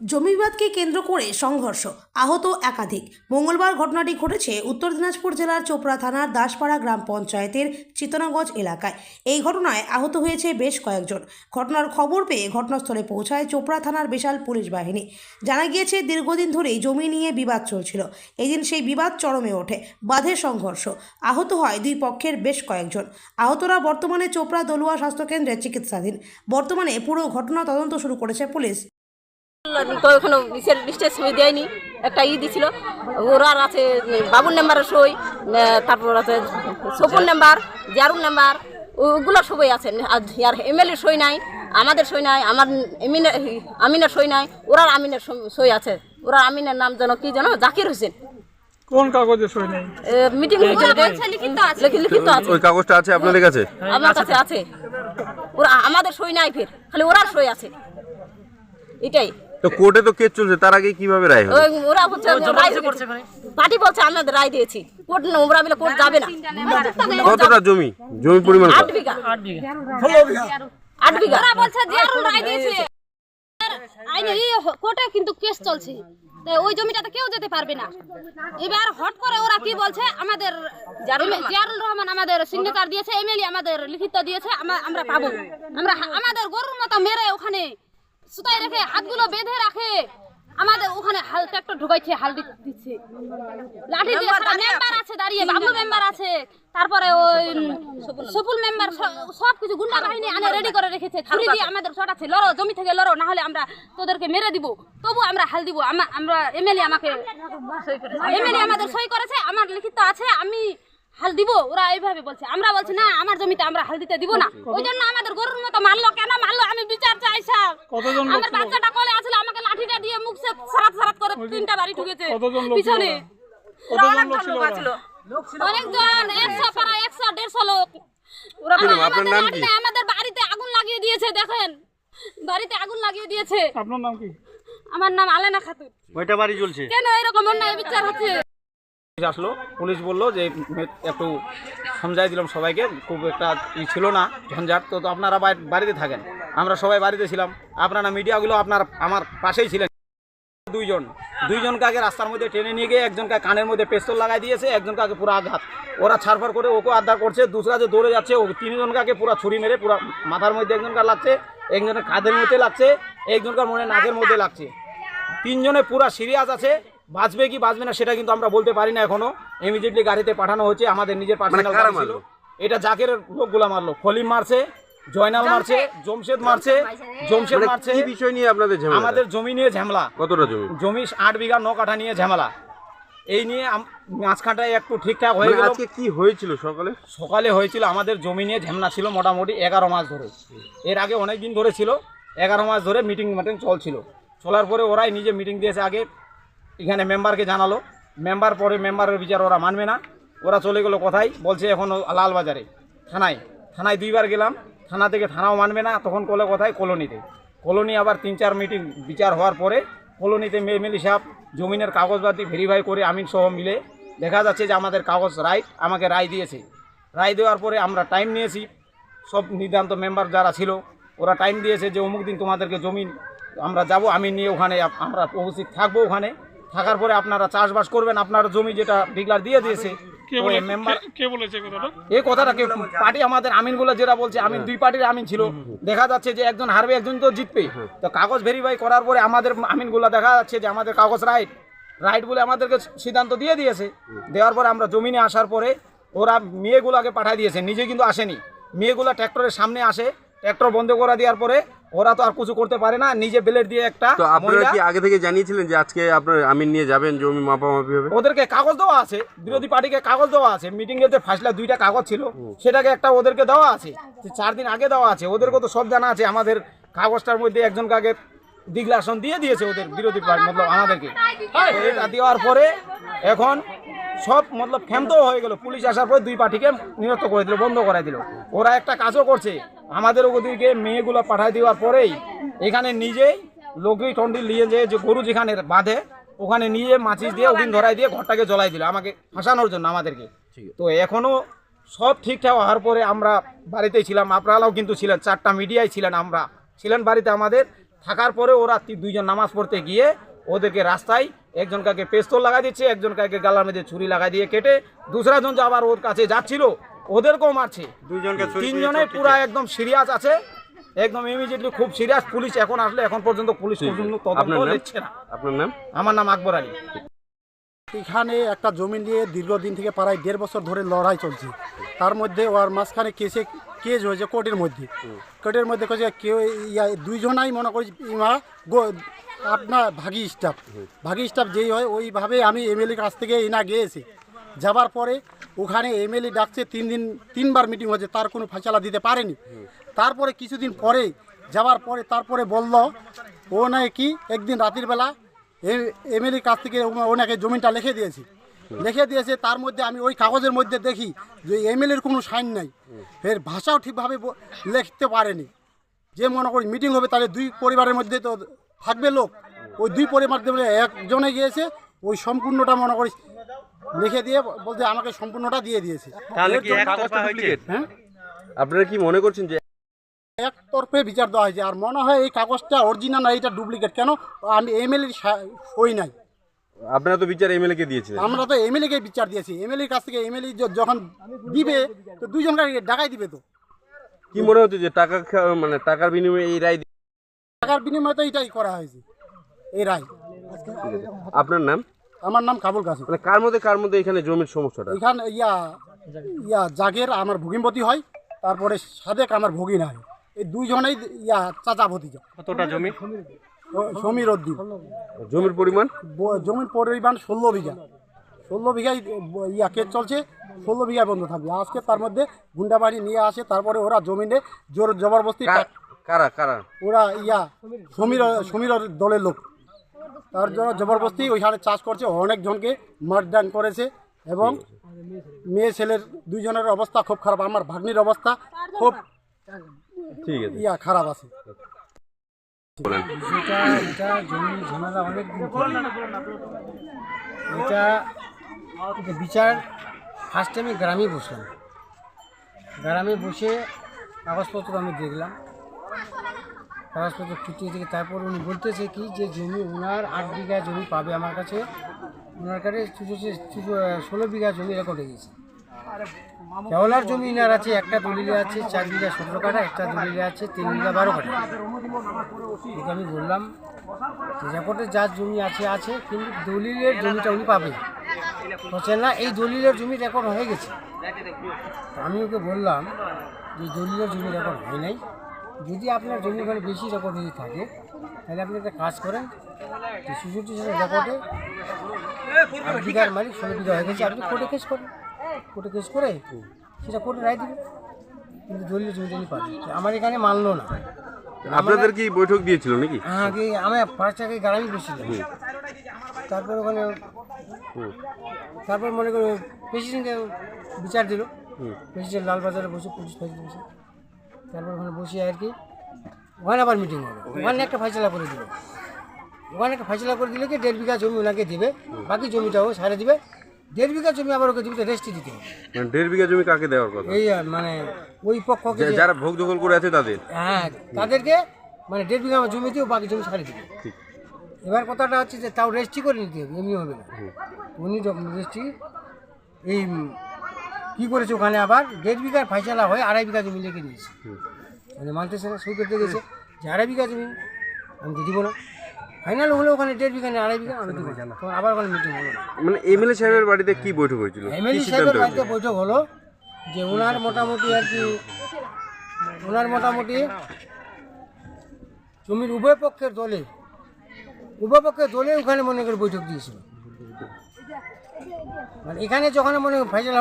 জমি বিবাদকে কেন্দ্র করে সংঘর্ষ, আহত একাধিক। মঙ্গলবার ঘটনাটি ঘটেছে উত্তর দিনাজপুর জেলার চোপড়া থানার দাসপাড়া গ্রাম পঞ্চায়েতের চিতনাগঞ্জ এলাকায়। এই ঘটনায় আহত হয়েছে বেশ কয়েকজন। ঘটনার খবর পেয়ে ঘটনাস্থলে পৌঁছায় চোপড়া থানার বিশাল পুলিশ বাহিনী। জানা গিয়েছে, দীর্ঘদিন ধরেই জমি নিয়ে বিবাদ চলছিল। এদিন সেই বিবাদ চরমে ওঠে, বাধে সংঘর্ষ। আহত হয় দুই পক্ষের বেশ কয়েকজন। আহতরা বর্তমানে চোপড়া দলুয়া স্বাস্থ্যকেন্দ্রে চিকিৎসাধীন। বর্তমানে পুরো ঘটনা তদন্ত শুরু করেছে পুলিশ। তো এখনও ইসের লিস্টে সই দেয়নি। একটা ই দিছিল। ওরার আছে বাবুর নাম্বারের সই তারপর আছে সপুর নাম্বার জারুর নাম্বার ওগুলো সবই আছে। আর এমএলএ সই নাই আমাদের সই নাই আমার এমিনের আমিনের সই নাই ওরার আমিনের সই- আছে। ওরার আমিনের নাম যেন কি যেন জাকির হোসেন। কোন কাগজে সই নেই? মিটিং লিখিত আছে। ওই কাগজটা আছে আপনাদের কাছে? আমার কাছে আছে। ওরা আমাদের সই নাই ফের খালি ওরার সই আছে। এটাই। তো কোর্টে তো কেস চলছে তার আগে কীভাবে রায় হলো ওরা হচ্ছে রায় পার্টি বলছে আমাদের রায় দিয়েছি। কোর্ট না ওরা বলে কোর্ট যাবে না। কতটা জমি? জমি পরিমাণ আট? বিঘা। বিঘা। আট বিঘা। ওরা বলছে জিয়ারুল রায় দিয়েছে। আইনে এই কোর্টে কিন্তু কেস চলছে। তো ওই জমিটাতে কেউ যেতে পারবে না। এবার হট করে ওরা কি বলছে আমাদের জিয়ারুল রহমান আমাদের সিগনেচার দিয়েছে এমএলএ আমাদের লিখিত দিয়েছে আমরা পাবো। আমরা আমাদের গরুর মতো মেরে ওখানে সুতাই রেখে হাতগুলো বেঁধে রাখে। আমাদের ওখানে হাল ট্রাক্টর ঢুকাইছে হাল দিচ্ছে। লাঠি দিয়ে মেম্বার আছে দাঁড়িয়ে বাবু মেম্বার আছে। তারপরে ওই সপুল মেম্বার সব কিছু গুন্ডা বাহিনী আনে রেডি করে রেখেছে। ছুরি দিয়ে আমাদের আছে লড়ো জমি থেকে লড়ো না হলে আমরা তোদেরকে মেরে দিব। তবু আমরা হাল দিব আমরা এমএলএ আমাকে এমএলএ আমাদের সই করেছে আমার লিখিত আছে আমি হাল দিব ওরা এইভাবে বলছে। আমরা বলছি না আমার জমিতে আমরা হাল দিতে দিব না। ওই জন্য আমাদের গরুর মতো মারলো কেন? মারলো আমি বিচার চাই স্যার। কতজন লোক আমার? বাচ্চাটা কলে আছিল আমাকে লাঠিটা দিয়ে মুখ সে সারাত সারাত করে তিনটা বাড়ি ঢুকেছে কতজন লোক ছিল পিছনে। কতজন লোক ছিল ওরা? অনেকজন একশো প্রায় একশো দেড়শো লোক। আমাদের আপনার নাম কি? বাড়িতে- আমাদের বাড়িতে আগুন লাগিয়ে দিয়েছে দেখেন। বাড়িতে আগুন লাগিয়ে দিয়েছে। আপনার নাম কি? আমার নাম আলেনা খাতুন। কয়টা বাড়ি চলছে কেন এরকম অন্যায় বিচার হচ্ছে? পুলিশ আসলো। পুলিশ বলল যে, একটু সমঝাই দিলাম সবাইকে, খুব একটা ই ছিল না, ঝঞ্ঝাট। তো তো আপনারা বাড়ি- বাড়িতে থাকেন, আমরা সবাই বাড়িতে ছিলাম। আপনারা মিডিয়াগুলো আপনার, আমার পাশেই ছিলেন। দুইজন। দুইজনকে আগে রাস্তার মধ্যে টেনে নিয়ে গিয়ে একজনকে কানের মধ্যে পেস্তল লাগাই দিয়েছে একজন কাকে পুরো আঘাত। ওরা ছাড়ফাড় করে ওকে আধার করছে, দুসরা যে দৌড়ে যাচ্ছে, ও তিনজনকে আগে পুরো ছুরি মেরে পুরো মাথার মধ্যে একজনকার লাগছে, একজনের কাঁধের মধ্যে লাগছে, একজনকার মনে নাকের মধ্যে লাগছে। তিনজনে পুরা সিরিয়াস আছে বাঁচবে কি বাঁচবে না সেটা কিন্তু আমরা বলতে পারি না এখনও। ইমিডিয়েটলি গাড়িতে পাঠানো হচ্ছে আমাদের নিজের পার্সোনাল গাড়ি ছিল। মারলো? এটা জাকের লোকগুলা মারলো ফলিম মারছে জয়নাল মারছে জমশেদ মারছে জমশেদ মানে মারছে। এই বিষয় নিয়ে আপনাদের ঝামেলা? আমাদের জমি নিয়ে ঝামেলা। কতটা জমি? জমি আট বিঘা ন কাঠা নিয়ে ঝামেলা। এই নিয়ে মাঝখানটায় একটু ঠিকঠাক হয়ে মানে গেল। আজকে কি হয়েছিল সকালে? সকালে হয়েছিল আমাদের জমি নিয়ে ঝামেলা ছিল মোটামুটি এগারো মাস ধরে। এর আগে অনেক দিন ধরে ছিল এগারো মাস ধরে মিটিং মিটিং চলছিল। চলার পরে ওরাই নিজে মিটিং দিয়েছে আগে। এখানে মেম্বারকে জানালো। মেম্বার পরে মেম্বারের বিচার ওরা মানবে না। ওরা চলে গেলো কোথায়? বলছে এখন লালবাজারে। থানায়। থানায় দুইবার গেলাম। থানা থেকে থানাও মানবে না। তখন কলে কোথায়? কলোনিতে। কলোনি আবার তিন চার মিটিং বিচার হওয়ার পরে কলোনিতে মেমেলি সাহেব জমিনের কাগজপাতি ভেরিফাই করে আমিন সহ মিলে দেখা যাচ্ছে যে আমাদের কাগজ রাইট আমাকে রায় দিয়েছে। রায় দেওয়ার পরে আমরা টাইম নিয়েছি। সব নির্ধান্ত মেম্বার যারা ছিল, ওরা টাইম দিয়েছে যে অমুক দিন তোমাদেরকে জমিন আমরা যাব আমি নিয়ে ওখানে আমরা উপস্থিত থাকব ওখানে। থাকার পরে আপনারা চাষবাস করবেন আপনার জমি যেটা ডিগলার দিয়ে দিয়েছে এই কথাটা? এই কথাটা কেউ পার্টি আমাদের আমিনগুলো যেটা বলছে আমিন দুই পার্টির আমিন ছিল। দেখা যাচ্ছে যে একজন হারবে একজন তো জিতবে। তো কাগজ ভেরিফাই করার পরে আমাদের আমিনগুলো দেখা যাচ্ছে যে আমাদের কাগজ রাইট রাইট বলে আমাদেরকে সিদ্ধান্ত দিয়ে দিয়েছে। দেওয়ার পরে আমরা জমিনে আসার পরে ওরা মেয়েগুলোকে পাঠিয়ে দিয়েছে নিজে কিন্তু আসেনি। মেয়েগুলো ট্র্যাক্টরের সামনে আসে ট্র্যাক্টর বন্ধ করে দেওয়ার পরে ওরা তো আর কিছু করতে পারে না নিজে বেলেট দিয়ে একটা তো আপনারা কি আগে থেকে জানিয়েছিলেন যে আজকে আপনার আমিন নিয়ে যাবেন জমি মাপামাপি হবে? ওদেরকে কাগজ দেওয়া আছে বিরোধী পার্টিকে কাগজ দেওয়া আছে মিটিং এর যে ফাইসলা দুইটা কাগজ ছিল সেটাকে একটা ওদেরকে দেওয়া আছে যে চার দিন আগে দেওয়া আছে ওদেরকে তো সব জানা আছে আমাদের কাগজটার মধ্যে একজন কাকে দিগলাসন দিয়ে দিয়েছে ওদের বিরোধী পার্টি মতলব আমাদেরকে। এটা দেওয়ার পরে এখন সব মতলব ক্ষান্ত হয়ে গেল পুলিশ আসার পরে দুই পার্টিকে নিরস্ত করে দিল বন্ধ করে দিল। ওরা একটা কাজও করছে আমাদের ওদিকে মেয়েগুলো পাঠায় দেওয়ার পরেই এখানে নিজেই লোকই টন্ডি নিয়ে যে যে গরু যেখানে বাঁধে ওখানে নিয়ে মাছিস দিয়ে ওদিন ধরাই দিয়ে ঘরটাকে জ্বলাই দিল। আমাকে ফাঁসানোর জন্য আমাদেরকে। তো এখনও সব ঠিকঠাক হওয়ার পরে আমরা বাড়িতেই ছিলাম আপনারাও কিন্তু ছিলেন চারটা মিডিয়ায় ছিলেন আমরা। ছিলেন বাড়িতে আমাদের থাকার পরে ওরা দুইজন নামাজ পড়তে গিয়ে ওদেরকে রাস্তায় একজন কাকে পেস্তল লাগা দিচ্ছে একজন কাকে গালার মধ্যে ছুরি লাগা দিয়ে কেটে দুসরা জন যে আবার ওর কাছে যাচ্ছিল ওদেরকেও মারছে। তিনজনে পুরা একদম সিরিয়াস আছে। একদম ইমিডিয়েটলি খুব সিরিয়াস পুলিশ এখন আসলে এখন পর্যন্ত পুলিশ পর্যন্ত তদন্ত আপনার নাম? নিচ্ছে না। আপনার নাম? আমার নাম আকবর আলী। এখানে একটা জমি নিয়ে দীর্ঘদিন থেকে প্রায় দেড় বছর ধরে লড়াই চলছে। তার মধ্যে ওর মাঝখানে কেসে কেস হয়েছে কোর্টের মধ্যে। কোর্টের মধ্যে কেছে কেউ ইয়া দুইজনাই মনে করি ইমা গো- আপনার ভাগি স্টাফ ভাগি স্টাফ যেই হয় ওইভাবে আমি এমএলএ কাছ থেকে ইনা গিয়েছি যাবার পরে ওখানে এমএলএ ডাকছে, তিন দিন, তিনবার মিটিং হয়েছে, তার কোনো ফয়সালা দিতে পারেনি। তারপরে কিছুদিন পরে, যাওয়ার পরে তারপরে বলল, ও নাকি একদিন রাতের বেলা এমএলএ কাছ থেকে ওনাকে জমিটা লিখে দিয়েছে। লিখে দিয়েছে, তার মধ্যে আমি ওই কাগজের মধ্যে দেখি যে এমএলএর কোনো সাইন নাই। এর ভাষাও ঠিকভাবে লিখতে পারেনি। যে মনে করি মিটিং হবে, তাহলে দুই পরিবারের মধ্যে তো থাকবে লোক। ওই দুই পরিবার একজনে গিয়েছে, ওই সম্পূর্ণটা মনে করি লিখে দিয়ে বলতে আমাকে সম্পূর্ণটা দিয়ে দিয়েছে। তাহলে কি একতরফা হয়েছে? হ্যাঁ? আপনারা কি মনে করছেন যে একতরফে বিচার দেওয়া হয়েছে আর মনে হয় এই কাগজটা অরিজিনাল না এটা ডুপ্লিকেট কেন? আমি এমএলএ সই নাই। আপনারা তো বিচার এমএলএ কে দিয়েছিলেন। আমরা তো এমএলএ কে বিচার দিয়েছি। এমএলএর কাছ থেকে এমএলএ যখন দিবে তো দুজনকে ডাকাই দিবে তো। কি মনে হচ্ছে যে টাকা মানে টাকার বিনিময়ে এই রায় টাকার বিনিময়ে তো এটাই করা হয়েছে এই রায়। আপনার নাম? আমার নাম কাবুল কাসিম। মানে কার মধ্যে কার মধ্যে এখানে জমির সমস্যাটা? এখানে ইয়া ইয়া জাগের আমার ভগিমতী হয় তারপরে সাদেক আমার ভগিন হয়। এই দুইজনেই ইয়া চাচা ভতিজা। কতটা জমি? সমীর উদ্দিন জমির পরিমাণ? জমির পরিমাণ ষোলো বিঘা। ষোলো বিঘায় ইয়া কেস চলছে ষোলো বিঘায় বন্ধ থাকবে। আজকে তার মধ্যে গুন্ডাবাড়ি নিয়ে আসে তারপরে ওরা জমিনে জোর জবরদস্তি কা- কারা কারা? ওরা ইয়া সমীর সমীর দলের লোক। তার জন্য জবরদস্তি ওইখানে চাষ করছে অনেক জনকে মারডান করেছে এবং মেয়ে ছেলের দুইজনের অবস্থা খুব খারাপ আমার ভাগ্নির অবস্থা খুব ঠিক আছে। ইয়া খারাপ আছে। বলেন। এটা এটা জমি ঝামেলা অনেক দিন এটা এটা বিচার ফার্স্ট টাইমে গ্রামে বসলাম। গ্রামে বসে কাগজপত্র আমি দেখলাম। কাগজপত্র খুঁটিয়ে থেকে তারপর উনি বলতেছে কি যে জমি ওনার আট বিঘা জমি পাবে আমার কাছে। ওনার কাছে ষোলো বিঘা জমি রেকর্ড হয়ে গেছে। কেওলার জমি ইনার আছে, একটা দলিলে আছে, চার বিঘা সতেরো কাঠা, একটা দলিলে আছে, তিন বিঘা বারো কাঠা। এটা আমি বললাম রেকর্ডে যার জমি আছে আছে, কিন্তু দলিলের জমিটা উনি পাবে হচ্ছে না, এই দলিলের জমি রেকর্ড হয়ে গেছে। আমি ওকে বললাম যে দলিলের জমি রেকর্ড হয় নাই। যদি আপনার জমি ওখানে বেশি রেকর্ড যদি থাকে তাহলে আপনি একটা কাজ করেন সুযোগটি রেকর্ডে আট বিঘার মালিক ষোলো বিঘা হয়ে গেছে আপনি কোর্টে কেস করেন। কোর্টে কেস করে সেটা কোর্টে রায় দেবে কিন্তু দলিলের জমিটা পাবে আমার এখানে মানলো না। আপনাদের কি বৈঠক দিয়েছিল নাকি? আগে আমি ফার্স্ট আগে গ্রামে বসেছিলাম তারপর ওখানে তারপর মনে করো প্রেসিডেন্টকে বিচার দিল। প্রেসিডেন্ট লালবাজারে বসে পুলিশ ফাইসলা বসে। তারপর ওখানে বসে আর কি ওখানে আবার মিটিং হবে। ওখানে একটা ফয়সলা করে দিল ওখানে একটা ফয়সলা করে দিলে কি দেড় বিঘা জমি ওনাকে দেবে বাকি জমিটাও সারে দিবে। দেড় বিঘা জমি আবার ওকে জমিতে রেস্টি দিতে হবে। মানে দেড় বিঘা জমি কাকে দেওয়ার কথা? এই আর মানে ওই পক্ষকে যারা ভোগ দখল করে আছে তাদের। হ্যাঁ তাদেরকে মানে দেড় বিঘা জমি দিয়েও বাকি জমি ছাড়ে দিবে। এবার কথাটা হচ্ছে যে তাও রেজিস্ট্রি করে নিতে হবে এমনি হবে না। উনি রেজিস্ট্রি এই কি করেছে ওখানে আবার দেড় বিঘার ফাইসালা হয় আড়াই বিঘা জমি লিখে দিয়েছে। মানে মানতেছে না সই করতে গেছে যে আড়াই বিঘা জমি আমি তো দিব না। ফাইনাল হলো ওখানে দেড় বিঘা নেই আড়াই বিঘা আমি দিব না। আবার ওখানে মিটিং হলো। না মানে এমএলএ সাহেবের বাড়িতে কি বৈঠক হয়েছিল? এমএলএ সাহেবের বাড়িতে বৈঠক হলো যে ওনার মোটামুটি আর কি ওনার মোটামুটি জমির উভয় পক্ষের দলে উভয় পক্ষের দলে ওখানে মনে করে বৈঠক দিয়েছিল। মানে এখানে যখন মনে ফাইজাল